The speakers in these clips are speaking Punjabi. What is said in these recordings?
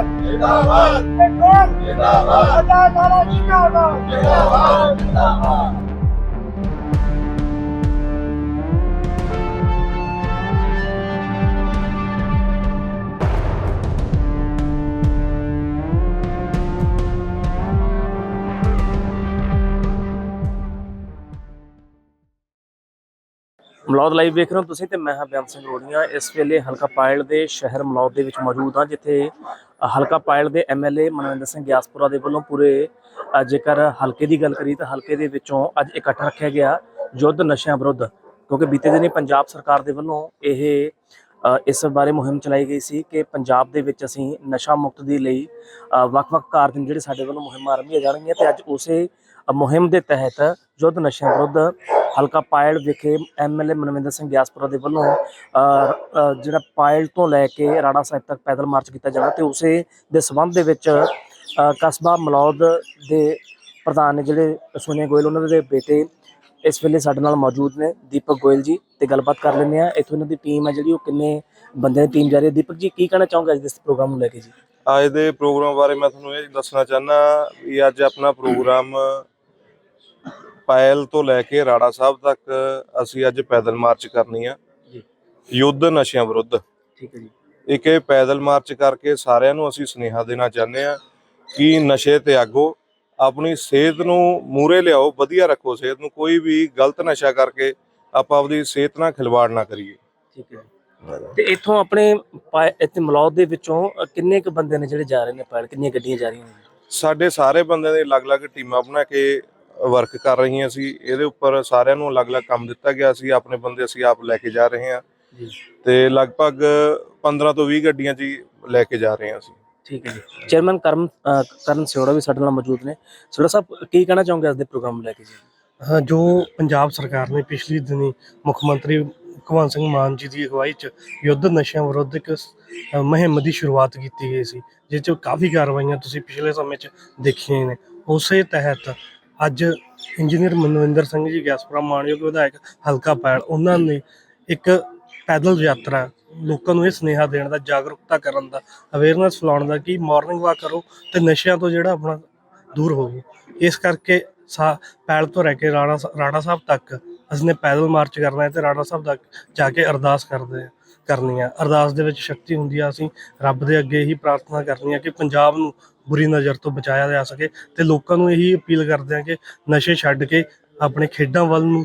ਜਿੰਦਾਬਾਦ। ਜਿੰਦਾਬਾਦ। ਜਿੰਦਾਬਾਦ। ਆਜ਼ਾਦ ਨਾਰਾ ਜਿੰਦਾਬਾਦ। ਮਲੌਦ ਲਾਈਵ ਵੇਖ ਰਹੇ ਹੋ ਤੁਸੀਂ ਤੇ ਮੈਂ ਹਾਂ ਬਿਆਨ ਸਿੰਘ ਰੋੜੀਆਂ ਇਸ ਵੇਲੇ ਹਲਕਾ ਪਾਇਲ ਦੇ ਸ਼ਹਿਰ ਮਲੌਦ ਦੇ ਵਿੱਚ ਮੌਜੂਦ ਹਾਂ ਜਿੱਥੇ ਹਲਕਾ ਪਾਇਲ ਦੇ ਐਮਐਲਏ ਮਨਵਿੰਦਰ ਸਿੰਘ ਗਿਆਸਪੁਰਾ ਦੇ ਵੱਲੋਂ ਪੂਰੇ ਜੇਕਰ ਹਲਕੇ ਦੀ ਗੱਲ ਕਰੀ ਤਾਂ ਹਲਕੇ ਦੇ ਵਿੱਚੋਂ ਅੱਜ ਇਕੱਠ ਰੱਖਿਆ ਗਿਆ ਯੁੱਧ ਨਸ਼ਿਆਂ ਵਿਰੁੱਧ ਕਿਉਂਕਿ ਬੀਤੇ ਦਿਨੀ ਪੰਜਾਬ ਸਰਕਾਰ ਦੇ ਵੱਲੋਂ ਇਹ ਇਸ ਬਾਰੇ ਮੁਹਿੰਮ ਚਲਾਈ ਗਈ ਸੀ ਕਿ ਪੰਜਾਬ ਦੇ ਵਿੱਚ ਅਸੀਂ ਨਸ਼ਾ ਮੁਕਤ ਦੇ ਲਈ ਅ, ਵੱਖ-ਵੱਖ ਕਾਰਜ ਜਿਹੜੇ ਸਾਡੇ ਵੱਲੋਂ ਮੁਹਿੰਮਾਂ ਆਰੰਭੀਆਂ ਜਾਣਗੀਆਂ ਤੇ ਅੱਜ ਉਸੇ ਮੁਹਿੰਮ ਦੇ ਤਹਿਤ ਯੁੱਧ ਨਸ਼ਿਆਂ ਵਿਰੁੱਧ ਹਲਕਾ ਪਾਇਲ ਵਿਖੇ ਐਮਐਲਏ ਮਨਵਿੰਦਰ ਸਿੰਘ ਗਿਆਸਪੁਰਾ ਦੇ ਵੱਲੋਂ ਜਿਹੜਾ ਪਾਇਲ ਤੋਂ ਲੈ ਕੇ ਰਾਣਾ ਸਾਹਿਬ ਤੱਕ ਪੈਦਲ ਮਾਰਚ ਕੀਤਾ ਜਾਣਾ ਤੇ ਉਸੇ ਦੇ ਸਬੰਧ ਦੇ ਵਿੱਚ ਕਸਬਾ ਮਲੌਦ ਦੇ ਪ੍ਰਧਾਨ ਨੇ ਜਿਹੜੇ ਸੋਨੀਆ ਗੋਇਲ, ਉਹਨਾਂ ਦੇ ਬੇਟੇ ਇਸ ਵੇਲੇ ਸਾਡੇ ਨਾਲ ਮੌਜੂਦ ਨੇ, ਦੀਪਕ ਗੋਇਲ ਜੀ, ਤੇ ਗੱਲਬਾਤ ਕਰ ਲੈਂਦੇ ਆ ਇੱਥੋਂ ਇਹਨਾਂ ਦੀ ਟੀਮ ਹੈ ਜਿਹੜੀ, ਉਹ ਕਿੰਨੇ ਬੰਦਿਆਂ ਦੀ ਟੀਮ ਜਾ ਰਹੀ ਹੈ? ਦੀਪਕ ਜੀ, ਕੀ ਕਹਿਣਾ ਚਾਹੋਗੇ ਅੱਜ ਦੇ ਇਸ ਪ੍ਰੋਗਰਾਮ ਨੂੰ ਲੈ ਕੇ ਜੀ? ਅੱਜ ਦੇ ਪ੍ਰੋਗਰਾਮ ਬਾਰੇ ਮੈਂ ਤੁਹਾਨੂੰ ਇਹ ਦੱਸਣਾ ਚਾਹਨਾ ਵੀ ਅੱਜ ਆਪਣਾ ਪ੍ਰੋਗਰਾਮ ਪਾਇਲ ਤੋਂ ਲੈ ਕੇ ਰਾੜਾ ਸਾਹਿਬ ਤੱਕ ਅਸੀਂ ਅੱਜ ਪੈਦਲ ਮਾਰਚ ਕਰਨੀ ਆ। ਜੀ। ਯੁੱਧ ਨਸ਼ਿਆਂ ਵਿਰੁੱਧ। ਠੀਕ ਹੈ ਜੀ। ਇੱਕ ਇਹ ਪੈਦਲ ਮਾਰਚ ਕਰਕੇ ਸਾਰਿਆਂ ਨੂੰ ਅਸੀਂ ਸੁਨੇਹਾ ਦੇਣਾ ਚਾਹੁੰਦੇ ਆ ਕਿ ਨਸ਼ੇ ਤਿਆਗੋ ਆਪਣੀ ਸਿਹਤ ਨੂੰ ਮੂਰੇ ਲਿਆਓ ਵਧੀਆ ਰੱਖੋ ਸਿਹਤ ਨੂੰ ਕੋਈ ਵੀ ਗਲਤ ਨਸ਼ਾ ਕਰਕੇ ਆਪਾਂ ਆਪਣੀ ਸਿਹਤ ਨਾਲ ਖਿਲਵਾੜ ਨਾ ਕਰੀਏ। ਠੀਕ ਹੈ ਤੇ ਇੱਥੋਂ ਆਪਣੇ ਇੱਥੇ ਮਲੌਦ ਦੇ ਵਿੱਚੋਂ ਕਿੰਨੇ ਕੁ ਬੰਦੇ ਨੇ ਜਿਹੜੇ ਜਾ ਰਹੇ ਨੇ ਪਾਇਲ ਕਿੰਨੀਆਂ ਗੱਡੀਆਂ ਜਾ ਰਹੀਆਂ ਨੇ? ਸਾਡੇ ਸਾਰੇ ਬੰਦਿਆਂ ਦੇ ਅਲੱਗ-ਅਲੱਗ ਟੀਮਾਂ ਬਣਾ ਕੇ ਵਰਕ ਕਰ ਰਹੀਆਂ ਸੀ ਇਹਦੇ ਉੱਪਰ ਸਾਰਿਆਂ ਨੂੰ ਅਲੱਗ-ਅਲੱਗ ਕੰਮ ਦਿੱਤਾ ਗਿਆ ਸੀ ਆਪਣੇ ਬੰਦੇ ਅਸੀਂ ਆਪ ਲੈ ਕੇ ਜਾ ਰਹੇ ਹਾਂ। ਜੀ। ਤੇ ਲਗਭਗ 15 ਤੋਂ 20 ਗੱਡੀਆਂ ਜੀ ਲੈ ਕੇ ਜਾ ਰਹੇ ਹਾਂ ਅਸੀਂ। ਠੀਕ ਹੈ ਜੀ। ਚੇਅਰਮੈਨ ਕਰਮ ਕਰਨ ਸਿਉੜਾ ਵੀ ਸਾਡੇ ਨਾਲ ਮੌਜੂਦ ਨੇ। ਸਿਉੜਾ ਸਾਹਿਬ ਕੀ ਕਹਿਣਾ ਚਾਹੋਗੇ ਅੱਜ ਦੇ ਪ੍ਰੋਗਰਾਮ ਲੈ ਕੇ ਜੀ? ਹਾਂ, ਜੋ ਪੰਜਾਬ ਸਰਕਾਰ ਨੇ ਪਿਛਲੀ ਦਿਨੀ ਮੁੱਖ ਮੰਤਰੀ ਭਗਵੰਤ ਸਿੰਘ ਮਾਨ ਜੀ ਦੀ ਅਗਵਾਈ 'ਚ ਯੁੱਧ ਨਸ਼ਿਆਂ ਵਿਰੁੱਧ ਇੱਕ ਮੁਹਿੰਮ ਦੀ ਸ਼ੁਰੂਆਤ ਕੀਤੀ ਗਈ ਸੀ ਜਿਸ 'ਚ ਕਾਫੀ ਕਾਰਵਾਈਆਂ ਤੁਸੀਂ ਪਿਛਲੇ ਸਮੇਂ 'ਚ ਦੇਖੀਆਂ ਨੇ। ਉਸੇ ਤਹਿਤ ਅੱਜ ਇੰਜੀਨੀਅਰ ਮਨਵਿੰਦਰ ਸਿੰਘ ਜੀ, ਗਿਆਸਪੁਰਾ ਮਾਨਯੋਗ ਵਿਧਾਇਕ ਹਲਕਾ ਪੈਲ ਉਹਨਾਂ ਨੇ ਇੱਕ ਪੈਦਲ ਯਾਤਰਾ ਲੋਕਾਂ ਨੂੰ ਇਹ ਸੁਨੇਹਾ ਦੇਣ ਦਾ, ਜਾਗਰੂਕਤਾ ਕਰਨ ਦਾ ਅਵੇਅਰਨੈਸ ਫੈਲਾਉਣ ਦਾ ਕਿ ਮਾਰਨਿੰਗ ਵਾਕ ਕਰੋ ਤੇ ਨਸ਼ਿਆਂ ਤੋਂ ਜਿਹੜਾ ਆਪਣਾ ਦੂਰ ਹੋਵੋ। ਇਸ ਕਰਕੇ ਸਾ, ਪੈਲ ਤੋਂ ਰਹਿ ਕੇ ਰਾਣਾ ਸ- ਰਾਣਾ ਸਾਹਿਬ ਤੱਕ ਅਸੀਂ ਨੇ ਪੈਦਲ ਮਾਰਚ ਕਰਨਾ ਹੈ ਤੇ ਰਾਣਾ ਸਾਹਿਬ ਤੱਕ ਜਾ ਕੇ ਅਰਦਾਸ ਕਰਦੇ ਹਾਂ। ਕਰਨੀ ਆ ਅਰਦਾਸ ਦੇ ਵਿੱਚ ਸ਼ਕਤੀ ਹੁੰਦੀ ਆ, ਅਸੀਂ ਰੱਬ ਦੇ ਅੱਗੇ ਹੀ ਪ੍ਰਾਰਥਨਾ ਕਰਨੀ ਆ ਕਿ ਪੰਜਾਬ ਨੂੰ ਬੁਰੀ ਨਜ਼ਰ ਤੋਂ ਬਚਾਇਆ ਜਾ ਸਕੇ ਤੇ ਲੋਕਾਂ ਨੂੰ ਇਹੀ ਅਪੀਲ ਕਰਦੇ ਆ ਕਿ ਨਸ਼ੇ ਛੱਡ ਕੇ ਆਪਣੇ ਖੇਡਾਂ ਵੱਲ ਨੂੰ,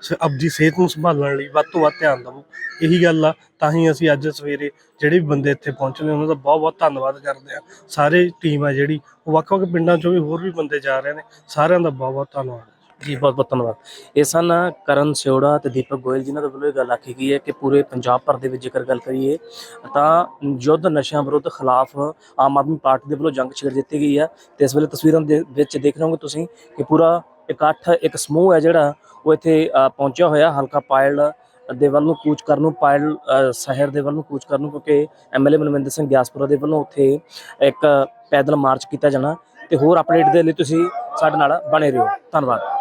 ਸ- ਆਪਦੀ ਸਿਹਤ ਨੂੰ ਸੰਭਾਲਣ ਲਈ ਵੱਧ ਤੋਂ ਵੱਧ ਧਿਆਨ ਦਿਵੋ। ਇਹੀ ਗੱਲ ਆ, ਤਾਂ ਹੀ ਅਸੀਂ ਅੱਜ ਸਵੇਰੇ ਜਿਹੜੇ ਵੀ ਬੰਦੇ ਇੱਥੇ ਪਹੁੰਚੇ ਨੇ, ਉਹਨਾਂ ਦਾ ਬਹੁਤ ਬਹੁਤ ਧੰਨਵਾਦ ਕਰਦੇ ਆ। ਸਾਰੇ ਟੀਮ ਆ ਜਿਹੜੀ, ਉਹ ਵੱਖ-ਵੱਖ ਪਿੰਡਾਂ ਚੋਂ ਵੀ ਹੋਰ ਵੀ ਬੰਦੇ ਜਾ ਰਹੇ ਨੇ, ਸਾਰਿਆਂ ਦਾ ਬਹੁਤ ਬਹੁਤ ਧੰਨਵਾਦ। ਜੀ, ਬਹੁਤ ਬਹੁਤ ਧੰਨਵਾਦ। ਇਹ ਸਨ ਕਰਨ ਸਿਓੜਾ ਤੇ ਦੀਪਕ ਗੋਇਲ, ਜਿਨ੍ਹਾਂ ਦੇ ਵੱਲੋਂ ਇਹ ਗੱਲ ਆਖੀ ਗਈ ਹੈ ਕਿ ਪੂਰੇ ਪੰਜਾਬ ਭਰ ਦੇ ਵਿੱਚ ਜੇਕਰ ਗੱਲ ਕਰੀਏ, ਤਾਂ ਯੁੱਧ ਨਸ਼ਿਆਂ ਵਿਰੁੱਧ ਖਿਲਾਫ ਆਮ ਆਦਮੀ ਪਾਰਟੀ ਦੇ ਵੱਲੋਂ ਜੰਗ ਛੇੜ ਦਿੱਤੀ ਗਈ ਹੈ ਤੇ ਇਸ ਵੇਲੇ ਤਸਵੀਰਾਂ ਦੇ ਵਿੱਚ ਦੇਖ ਰਹੇ ਹੋਗੇ ਤੁਸੀਂ ਕਿ ਪੂਰਾ ਇਕੱਠ, ਇੱਕ ਸਮੂਹ ਹੈ ਜਿਹੜਾ, ਉਹ ਇੱਥੇ ਪਹੁੰਚਿਆ ਹੋਇਆ ਹਲਕਾ ਪਾਇਲ ਦੇ ਵੱਲ ਨੂੰ ਕੂਚ ਕਰਨ ਨੂੰ ਪਾਇਲ ਸ਼ਹਿਰ ਦੇ ਵੱਲ ਨੂੰ ਕੂਚ ਕਰਨ ਨੂੰ, ਕਿਉਂਕਿ ਐਮਐਲਏ ਮਨਵਿੰਦਰ ਸਿੰਘ ਗਿਆਸਪੁਰਾ ਦੇ ਵੱਲੋਂ ਉੱਥੇ ਇੱਕ ਪੈਦਲ ਮਾਰਚ ਕੀਤਾ ਜਾਣਾ ਤੇ ਹੋਰ ਅਪਡੇਟ ਦੇ ਲਈ ਤੁਸੀਂ ਸਾਡੇ ਨਾਲ ਬਣੇ ਰਹੋ। ਧੰਨਵਾਦ।